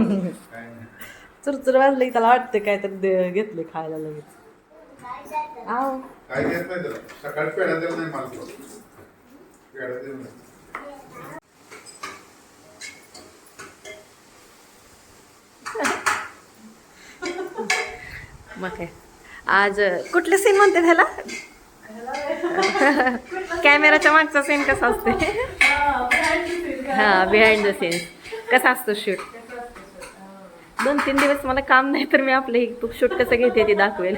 चुरचुर वाजलं की त्याला वाटतं काय तर दे- घेतले खायला लगेच. आहो काय देत नाही त्याला? सकाळी पेढा देऊ नाही मला तो. पेढा देऊ नाही मग काय? आज कुठले सीन म्हणते त्याला? कॅमेराच्या मागचा सीन कसा असते हा बिहाइंड द सीन्स कसा असतो शूट दोन तीन दिवस मला काम नाही तर मी आपले शूट कसं घेते ते दाखवेल.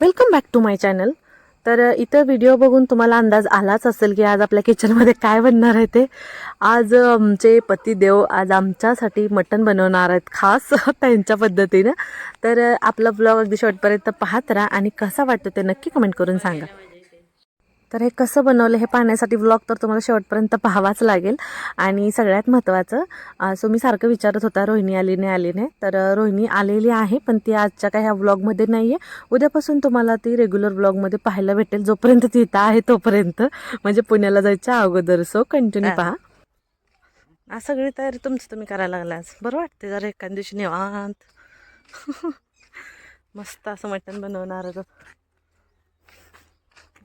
Welcome back to my channel तर इथं व्हिडिओ बघून तुम्हाला अंदाज आलाच असेल की आज आपल्या किचनमध्ये काय बनणार आहे ते. आज आमचे पतिदेव आज आमच्यासाठी मटण बनवणार आहेत खास त्यांच्या पद्धतीनं. तर आपला ब्लॉग अगदी शेवटपर्यंत पाहत राहा आणि कसा वाटतो ते नक्की कमेंट करून सांगा. तर हे कसं बनवलं हे पाहण्यासाठी व्लॉग तर तुम्हाला शेवटपर्यंत पाहावाच लागेल. आणि सगळ्यात महत्त्वाचं सो मी सारखं विचारत होता रोहिणी आली नाही आली नाही तर रोहिणी आलेली आहे पण ती आजच्या काही ह्या व्लॉगमध्ये नाही आहे उद्यापासून तुम्हाला ती रेग्युलर व्लॉगमध्ये पाहायला भेटेल जोपर्यंत ती इथं आहे तोपर्यंत. म्हणजे पुण्याला जायच्या अगोदर. सो कंटिन्यू पहा. सगळी तयारी तुमची तुम्ही करायला लागला आज. बरं वाटते जरा एखाद दिवशी निवांत. मस्त असं मटण बनवणार.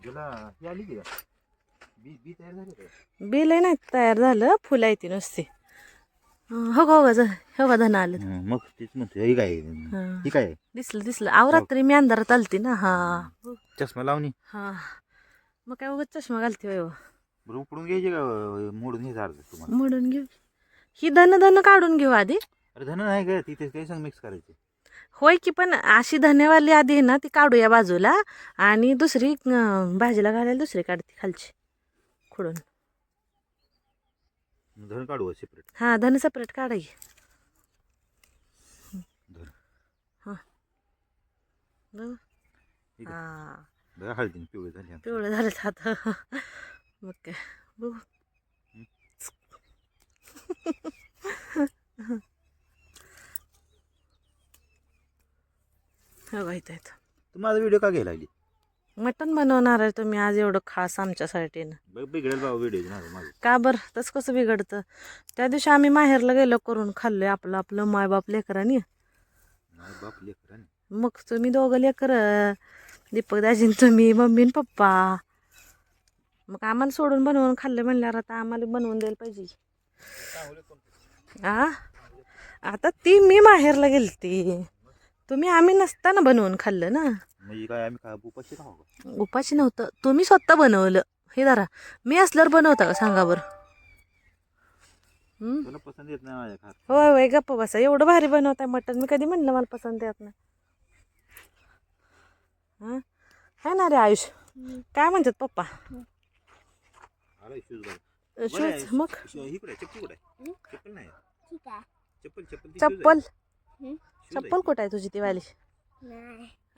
होतं. तुला ही आली की? बी बी तयार झाली का? बिल आहे नाही तयार झालं फुलं येते नुसती. अं, हो का हो का हो का धन आलं हं, मग तेच म्हणतो ही काय? हं. ही काय? दिसलं दिसलं. आव रात्री मी अंधारात आलती ना हा. चष्मा लावणी. हा. मग काय उगाच चष्मा घालते वय बरं उपडून घ्यायची का मोडून घ्यायचं अर्ध तुम्हाला? मोडून घेऊ. ही धन धन काढून घेऊ आधी. अरे धन नाही का तिथे काही सांग मिक्स करायचे. होय की पण अशी धन्यवाली आधी आहे ना ती काढूया बाजूला आणि दुसरी अं, भाजीला घालायला दुसरी काढते खालची खुडून. धन काढू सेपरेट हा धन सेपरेट काढाय धन. ठीक आहे. हा. बघा हळदी पिवळे झाली आमची. पिवळं झालं आता. मग काय? बघू. हो इथं इथं तू माझा व्हिडिओ का घ्यायला लागली? मटण बनवणार आहे तुम्ही आज एवढं खास आमच्यासाठी ना बघ बिघडेल बाबा व्हिडिओ माझं माझं. का बरं? तसं कसं बिघडतं? त्या दिवशी आम्ही माहेरला गेलो करून खाल्लोय आपलं आपलं मायबाप लेकरांनी. बाप लेकर मग तुम्ही दोघं लेकर दीपक दाजीन तुम्ही मम्मी पप्पा. मग आम्हाला सोडून बनवून खाल्लं म्हणल्यावर आता आम्हाला बनवून द्यायला पाहिजे. आ? आता ती मी माहेरला गेलती. तुम्ही आम्ही नसताना बनवून खाल्लं ना. म्हणजे काय आम्ही काय उपाशी राहू का? उपाशी नव्हतं. तुम्ही स्वतः बनवलं. हे जरा मी असल्यावर बनवता का? सांगा बरं. हं? तुला पसंत येत नाही माझ्या खात. होय होय गप्प बसा. एवढं भारी बनवताय मटण. मी कधी म्हणलं मला पसंत येत नाही. हं? है ना रे आयुष. काय म्हणतात पप्पा? आला शूज मग. चप्पल कुठे चप्पल नाही. चप्पल चप्पल ती shoes चप्पल. आहे. Shoes आहे. चप्पल कुठं आहे तुझी ती वाली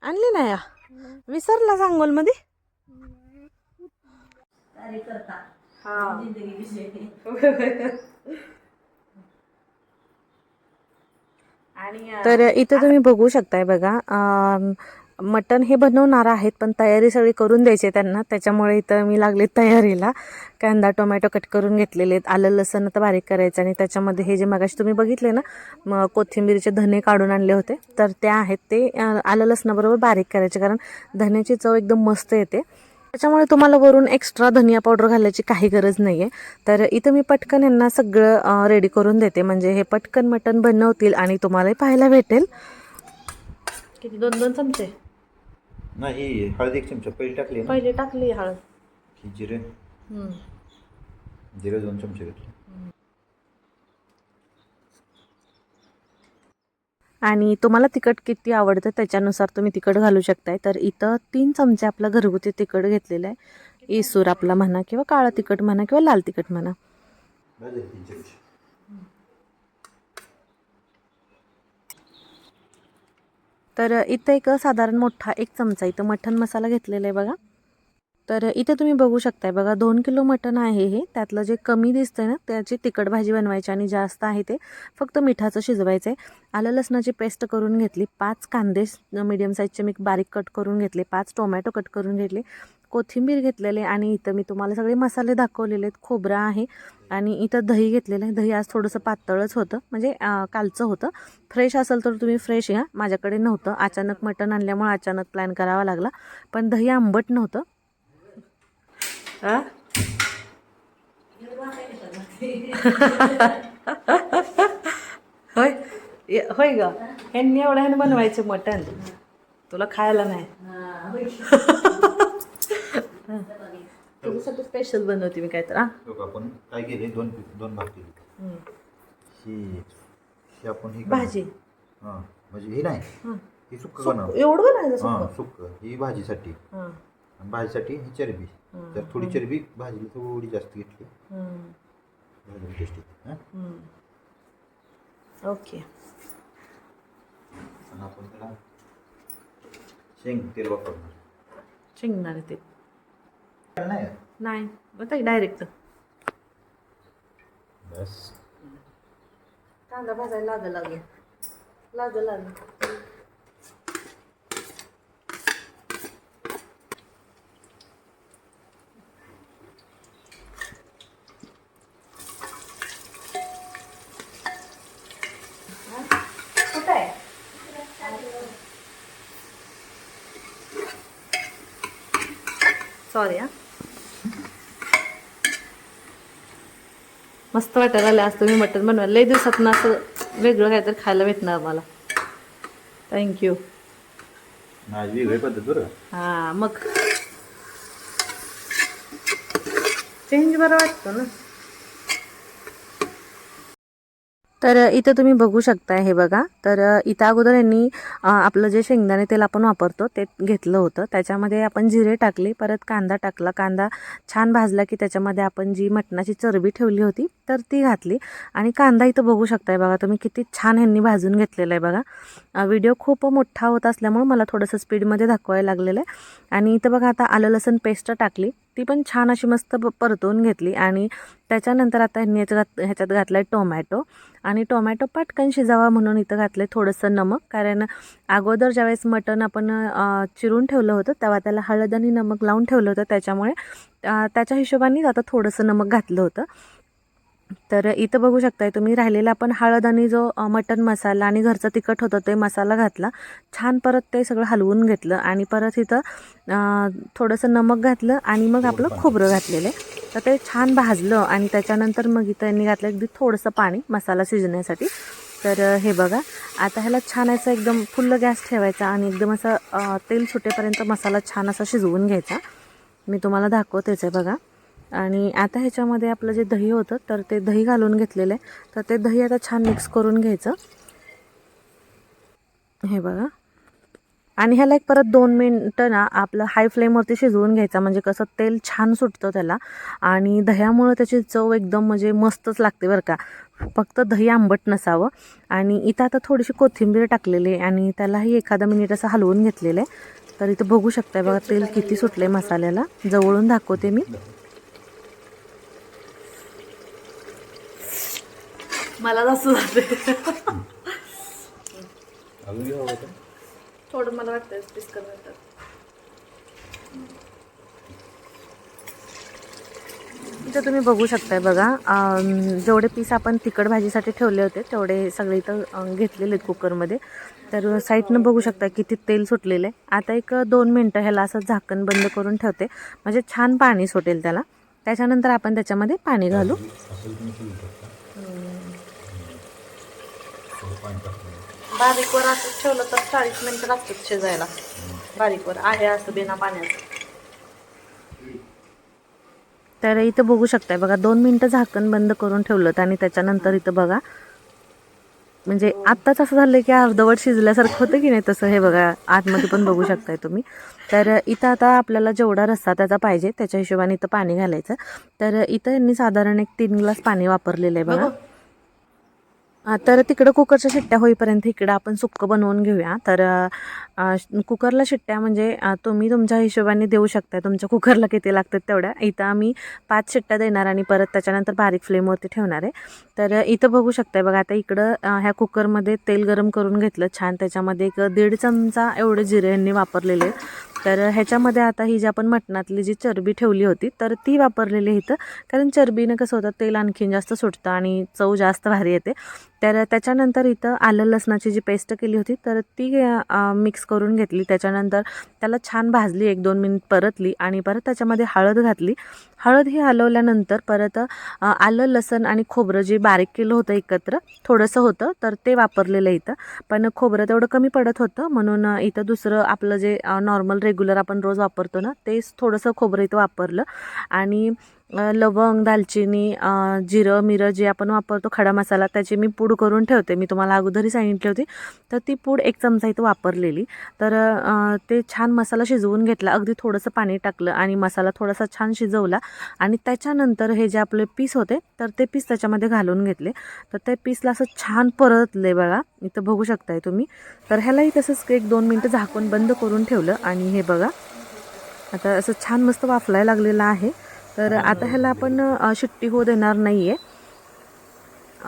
आणली नाही या विसरला सांगोलमध्ये तर इथं तुम्ही बघू शकताय बघा अं, मटण हे बनवणार आहेत पण तयारी सगळी करून द्यायची त्यांना. त्याच्यामुळे इथं मी लागले तयारीला. कांदा टोमॅटो कट करून घेतलेले आहेत. आलं लसण आता बारीक करायचं आणि त्याच्यामध्ये हे जे मगाशी तुम्ही बघितले ना मग कोथिंबीरचे धने काढून आणले होते तर त्या आहेत. ते आलं लसणाबरोबर बारीक करायचे कारण धन्याची चव एकदम मस्त येते. त्याच्यामुळे तुम्हाला वरून एक्स्ट्रा धनिया पावडर घालायची काही गरज नाही आहे तर इथं मी पटकन यांना सगळं रेडी करून देते. म्हणजे हे पटकन मटण बनवतील आणि तुम्हालाही पाहायला भेटेल. किती? दोन दोन चमचे? नाही हळदी एक चमचा. पहिली टाकली ना. पहिले टाकली हळद. जिरे. जिरे दोन चमचे घेतले. आणि तुम्हाला तिखट किती आवडतं त्याच्यानुसार तुम्ही तिखट घालू शकताय. तर इथं तीन चमचे आपलं घरगुती तिखट घेतलेलं आहे. इसूर आपला म्हणा किंवा काळा तिखट म्हणा किंवा लाल तिखट म्हणा. बस झाले तीन चमचे. तर इथं एक साधारण मोठा एक चमचा इथं मटण मसाला घेतलेला आहे बघा. तर इथे तुम्ही बघू शकताय बघा दोन किलो मटण आहे हे. त्यातलं जे कमी दिसतंय ना त्याची तिखट भाजी बनवायची आणि जास्त आहे ते फक्त मिठाचं शिजवायचं आहे आलं लसणाची पेस्ट करून घेतली पाच कांदे मीडियम साईजचे मी बारीक कट करून घेतले पाच टोमॅटो कट करून घेतले. कोथिंबीर घेतलेले आणि इथं मी तुम्हाला सगळे मसाले दाखवलेले आहेत. खोबरं आहे आणि इथं दही घेतलेलं आहे. दही आज थोडंसं पातळच होतं. म्हणजे कालचं होतं. फ्रेश असेल तर तुम्ही फ्रेश घ्या. माझ्याकडे नव्हतं. अचानक मटण आणल्यामुळे अचानक प्लॅन करावा लागला. पण दही आंबट नव्हतं. होय? होय ग. ह्यांनी एवढ्या बनवायचं मटण. तुला खायला नाही. तुझ्यासाठी स्पेशल बनवते मी काय तर आपण काय केले दोन दोन भाग केले. ही ही आपण ही भाजी. हां म्हणजे ही नाही हं. ही सुक्क सुक- बनव एवढं बनायचं हां सुकं? सुक्क. ही भाजीसाठी. हां, आणि भाजीसाठी ही चरबी. हं, तर थोडी चरबी भाजीला थोडी जास्त घेतली हं, टेस्टी. ओके. आणि आपण त्याला शेंग तेल वापरणार. शेंगदाणे ते नाही. नाही आता डायरेक्ट बस कांदा भाजायला लागल लागल लागल लागल कुठं आहे सॉरी हा मस्त वाटायला आलं आज तुम्ही मटण बनवायला. लई दिवसात ना असं वेगळं काहीतरी खायला भेटणार मला. थँक्यू पद्धत बरं हां मग. चेंज बरं वाटतं ना. तर इथं तुम्ही बघू शकता हे बघा. तर इथं अगोदर यांनी आपलं जे शेंगदाणे तेल आपण वापरतो ते घेतलं होतं. त्याच्यामध्ये आपण जिरे टाकले परत कांदा टाकला. कांदा छान भाजला की त्याच्यामध्ये आपण जी मटणाची चरबी ठेवली होती तर ती घातली. आणि कांदा इथं बघू शकताय बघा तुम्ही किती छान ह्यांनी भाजून घेतलेला आहे बघा. व्हिडिओ खूप मोठा होत असल्यामुळे मला थोडंसं स्पीडमध्ये दाखवायला लागलेलं आहे. आणि इथं बघा आता आलं लसण पेस्ट टाकली. ती पण छान अशी मस्त प- परतवून घेतली आणि त्याच्यानंतर आता ह्यांनी घात ह्याच्यात घातलं आहे टोमॅटो. आणि टोमॅटो पटकन शिजावा म्हणून इथं घातलं आहे थोडंसं नमक कारण अगोदर ज्यावेळेस मटण आपण चिरून ठेवलं होतं तेव्हा त्याला हळद आणि नमक लावून ठेवलं होतं. त्याच्यामुळे त्याच्या हिशोबाने आता थोडंसं नमक घातलं होतं. तर इथं बघू शकताय तुम्ही राहिलेला आपण हळद आणि जो अ, मटण मसाला आणि घरचं तिखट होतं ते मसाला घातला. छान परत ते सगळं हलवून घेतलं आणि परत इथं थोडंसं नमक घातलं आणि मग आपलं खोबरं घातलेलं आहे. तर ते छान भाजलं आणि त्याच्यानंतर मग इथं यांनी घातलं अगदी थोडंसं पाणी मसाला शिजण्यासाठी. तर हे बघा. आता ह्याला छान असं एकदम फुल्ल गॅस ठेवायचा आणि एकदम असं तेल सुटेपर्यंत मसाला छान असा शिजवून घ्यायचा. मी तुम्हाला दाखवतेच आहे बघा. आणि आता ह्याच्यामध्ये आपलं जे दही होतं तर ते दही घालून घेतलेलं आहे. तर ते दही आता छान मिक्स करून घ्यायचं. हे बघा. आणि ह्याला एक परत दोन मिनटं ना आपलं हाय फ्लेमवरती शिजवून घ्यायचा. म्हणजे कसं तेल छान सुटतं त्याला. आणि दह्यामुळं त्याची चव एकदम म्हणजे मस्तच लागते बरं का. फक्त दही आंबट नसावं. आणि इथं आता थोडीशी कोथिंबीर टाकलेली आहे. आणि त्यालाही एखादा मिनिट असं हलवून घेतलेलं आहे. तर इथं बघू शकताय बघा तेल किती सुटलं आहे मसाल्याला. जवळून दाखवते मी. मला असं जाते अजून घ्यावं का? थोडं मला वाटतं पीस कमी इथं तुम्ही बघू शकताय बघा अं, जेवढे पीस आपण तिखट भाजीसाठी ठेवले होते तेवढे सगळे इथं अं, घेतलेले आहेत कुकरमध्ये. तर साईडनं बघू शकता किती तेल सुटलेलं आहे आता एक दोन मिनटं ह्याला असं झाकण बंद करून ठेवते. म्हणजे छान पाणी सुटेल त्याला. त्याच्यानंतर आपण त्याच्यामध्ये पाणी घालू. तुम्ही शकता थोडं पाणी टाकलं बारीकवर असं ठेवलं तर चाळीस मिनिटं लागतात शिजायला. बारीकवर आहे असं बिना पाण्याचं. तर इथं बघू शकताय बघा दोन मिनटं झाकण बंद करून ठेवलं आणि त्याच्यानंतर इथं बघा. म्हणजे आत्ताच असं झालं की अर्धवट शिजल्यासारखं होतं की नाही तसं हे बघा आतमध्ये पण बघू शकताय तुम्ही. तर इथं आता आपल्याला जेवढा रस्सा त्याचा पाहिजे त्याच्या हिशोबाने इथं पाणी घालायचं. तर इथं यांनी साधारण एक तीन ग्लास पाणी वापरलेलं आहे बघा. तर तिकडं कुकरच्या शिट्ट्या होईपर्यंत इकडं आपण सुक्कं बनवून घेऊया. तर कुकरला शिट्ट्या म्हणजे तुम्ही तुमच्या हिशोबाने देऊ शकता तुमच्या कुकरला किती लागतात तेवढ्या. इथं आम्ही पाच शिट्ट्या देणार आणि परत त्याच्यानंतर बारीक फ्लेमवरती ठेवणार आहे. तर इथं बघू शकताय बघा आता इकडं ह्या कुकरमध्ये तेल गरम करून घेतलं छान. त्याच्यामध्ये एक दीड चमचा एवढे जिरे यांनी वापरलेले आहेत. तर ह्याच्यामध्ये आता ही जी आपण मटणातली जी चरबी ठेवली होती तर ती वापरलेली आहे इथं. कारण चरबीनं कसं होतं तेल आणखीन जास्त सुटतं आणि चव जास्त भारी येते. तर त्याच्यानंतर इथं आलं लसणाची जी पेस्ट केली होती तर ती मिक्स करून घेतली. त्याच्यानंतर त्याला छान भाजली एक दोन मिनिट परतली आणि परत त्याच्यामध्ये हळद घातली. हळद ही हलवल्यानंतर परत आलं लसण आणि खोबरं जे बारीक केलं होतं एकत्र थोडंसं होतं तर ते वापरलेलं इथं. पण खोबरं तेवढं कमी पडत होतं म्हणून इथं दुसरं आपलं जे नॉर्मल रेग्युलर आपण रोज वापरतो ना तेच थोडंसं खोबरं इथं वापरलं. आणि लवंग दालचिनी जिरं मिरं जे आपण वापरतो खडा मसाला त्याची मी पूड करून ठेवते. मी तुम्हाला अगोदरही सांगितली होती. तर ती पूड एक चमचा इथं वापरलेली. तर ते छान मसाला शिजवून घेतला. अगदी थोडंसं पाणी टाकलं आणि मसाला थोडासा छान शिजवला. आणि त्याच्यानंतर हे जे आपले पीस होते तर ते पीस त्याच्यामध्ये घालून घेतले. तर ते पीसला असं छान परतले बघा. इथं बघू शकताय तुम्ही. तर ह्यालाही तसंच एक दोन मिनटं झाकून बंद करून ठेवलं. आणि हे बघा. आता असं छान मस्त वाफलाय लागलेलं आहे. तर आता ह्याला आपण शिट्टी होऊ देणार नाही आहे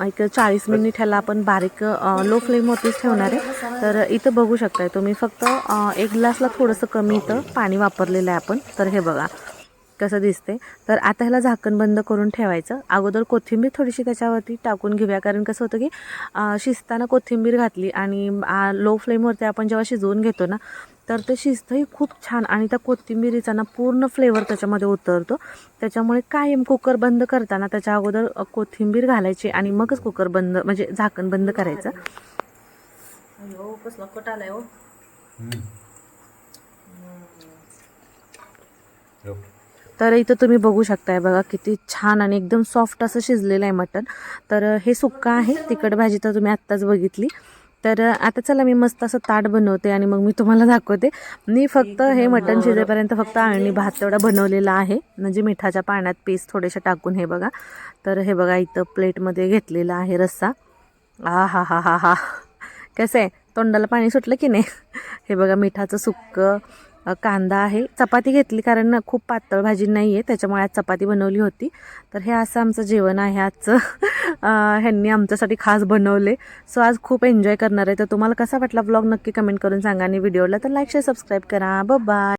एक चाळीस मिनिट ह्याला आपण बारीक लो फ्लेमवरतीच ठेवणार आहे. तर इथं बघू शकताय तुम्ही फक्त एक ग्लासला थोडंसं कमी इथं पाणी वापरलेलं आहे आपण. तर हे बघा कसं दिसते तर आता ह्याला झाकण बंद करून ठेवायचं. अगोदर कोथिंबीर थोडीशी त्याच्यावरती टाकून घेऊया. कारण कसं होतं की शिजताना कोथिंबीर घातली आणि लो फ्लेमवरती आपण जेव्हा शिजवून घेतो ना तर ते शिजतंही खूप छान आणि त्या कोथिंबिरीचा ना पूर्ण फ्लेवर त्याच्यामध्ये उतरतो. त्याच्यामुळे कायम कुकर बंद करताना त्याच्या अगोदर कोथिंबीर घालायची आणि मगच कुकर बंद म्हणजे झाकण बंद करायचं. कसला कट आलाय हो. तर इथं तुम्ही बघू शकताय बघा किती छान आणि एकदम सॉफ्ट असं शिजलेलं आहे मटण. तर हे सुक्का आहे. तिखट भाजी तर तुम्ही आत्ताच बघितली. तर आता चला मी मस्त असं ताट बनवते आणि मग मी तुम्हाला दाखवते. मी फक्त हे मटण शिजेपर्यंत फक्त आळणी भात तेवढा बनवलेला आहे. म्हणजे मिठाच्या पाण्यात पीस थोडेसे टाकून हे बघा. तर हे बघा इथं प्लेटमध्ये घेतलेला आहे रस्सा. आ हा हा हा हा कसं आहे? तोंडाला पाणी सुटलं की नाही? हे बघा मिठाचं सुक्कं. कांदा आहे. चपाती घेतली कारण खूप पातळ भाजी नाही आहे त्याच्यामुळे आज चपाती बनवली होती. तर हे असं आमचं जेवण आहे आजचं. ह्यांनी आमच्यासाठी खास बनवले. सो आज खूप एन्जॉय करणार आहे. तर तुम्हाला कसा वाटला ब्लॉग नक्की कमेंट करून सांगा आणि व्हिडिओला तर लाईक शेअर सबस्क्राईब करा. बाय